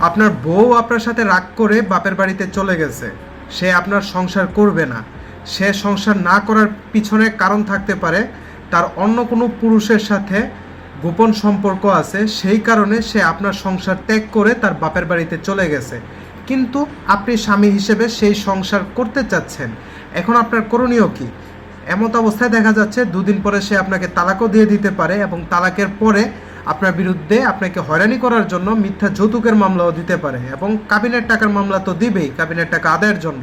আপনার বউ আপনার সাথে রাগ করে বাপের বাড়িতে চলে গেছে। সে আপনার সংসার করবে না। সে সংসার না করার পিছনে কারণ থাকতে পারে। তার অন্য কোনো পুরুষের সাথে গোপন সম্পর্ক আছে। সেই কারণে সে আপনার সংসার ত্যাগ করে তার বাপের বাড়িতে চলে গেছে। কিন্তু আপনি স্বামী হিসেবে সেই সংসার করতে চাচ্ছেন। এখন আপনার করণীয় কি? এমত অবস্থায় দেখা যাচ্ছে, দুদিন পরে সে আপনাকে তালাকও দিয়ে দিতে পারে এবং তালাকের পরে আপনার বিরুদ্ধে আপনাকে হয়রানি করার জন্য মিথ্যা যৌতুকের মামলাও দিতে পারে এবং কাবিনের টাকার মামলা তো দিবেই, কাবিনের টাকা আদায়ের জন্য।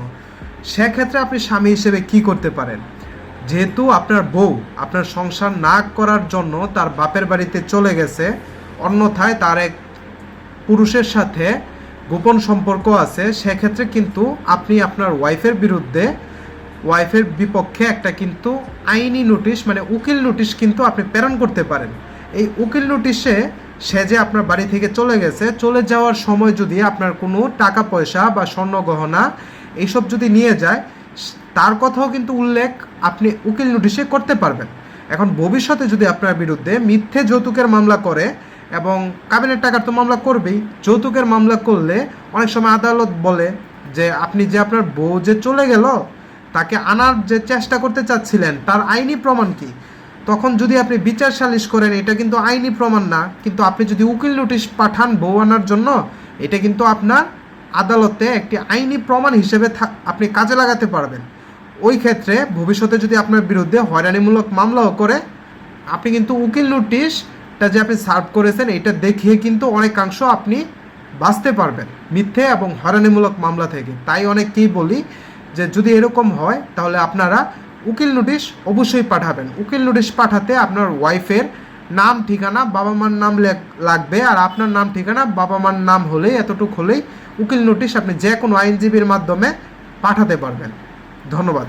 সেক্ষেত্রে আপনি স্বামী হিসেবে কি করতে পারেন? যেহেতু আপনার বউ আপনার সংসার না করার জন্য তার বাপের বাড়িতে চলে গেছে, অন্যথায় তার এক পুরুষের সাথে গোপন সম্পর্ক আছে, সেক্ষেত্রে কিন্তু আপনি আপনার ওয়াইফের বিরুদ্ধে, ওয়াইফের বিপক্ষে একটা কিন্তু আইনি নোটিশ মানে উকিল নোটিশ কিন্তু আপনি প্রেরণ করতে পারেন। এই উকিল নোটিশে সে যে আপনার বাড়ি থেকে চলে গেছে, চলে যাওয়ার সময় যদি আপনার কোনো টাকা পয়সা বা স্বর্ণ গহনা এইসব যদি নিয়ে যায়, তার কথাও কিন্তু উল্লেখ আপনি উকিল নোটিশে করতে পারবেন। এখন ভবিষ্যতে যদি আপনার বিরুদ্ধে মিথ্যে যৌতুকের মামলা করে এবং কাবিনের টাকার তো মামলা করবেই, যৌতুকের মামলা করলে অনেক সময় আদালত বলে যে আপনি যে আপনার বউ যে চলে গেল, তাকে আনার যে চেষ্টা করতে চাচ্ছিলেন, তার আইনি প্রমাণ কি? তখন যদি আপনি বিচার সালিশ করেন, এটা কিন্তু আইনি প্রমাণ না, কিন্তু আপনি যদি উকিল নোটিশ পাঠান বউ আনার জন্য, এটা কিন্তু আপনার আদালতে একটি আইনি প্রমাণ হিসেবে আপনি কাজে লাগাতে পারবেন। ওই ক্ষেত্রে ভবিষ্যতে যদি আপনার বিরুদ্ধে হয়রানিমূলক মামলাও করে, আপনি কিন্তু উকিল নোটিশটা যে আপনি সার্ভ করেছেন, এটা দেখিয়ে কিন্তু অনেকাংশ আপনি বাঁচতে পারবেন, মিথ্যে এবং হয়রানিমূলক মামলা থেকে। তাই অনেককেই বলি যে, যদি এরকম হয়, তাহলে আপনারা উকিল নোটিশ অবশ্যই পাঠাবেন। উকিল নোটিশ পাঠাতে আপনার ওয়াইফের নাম, ঠিকানা, বাবা মার নাম লাগবে। আর আপনার নাম, ঠিকানা, বাবা মার নাম হলেই, এতটুকু হলেই উকিল নোটিশ আপনি যে কোনো আইনজীবীর মাধ্যমে পাঠাতে পারবেন। ধন্যবাদ।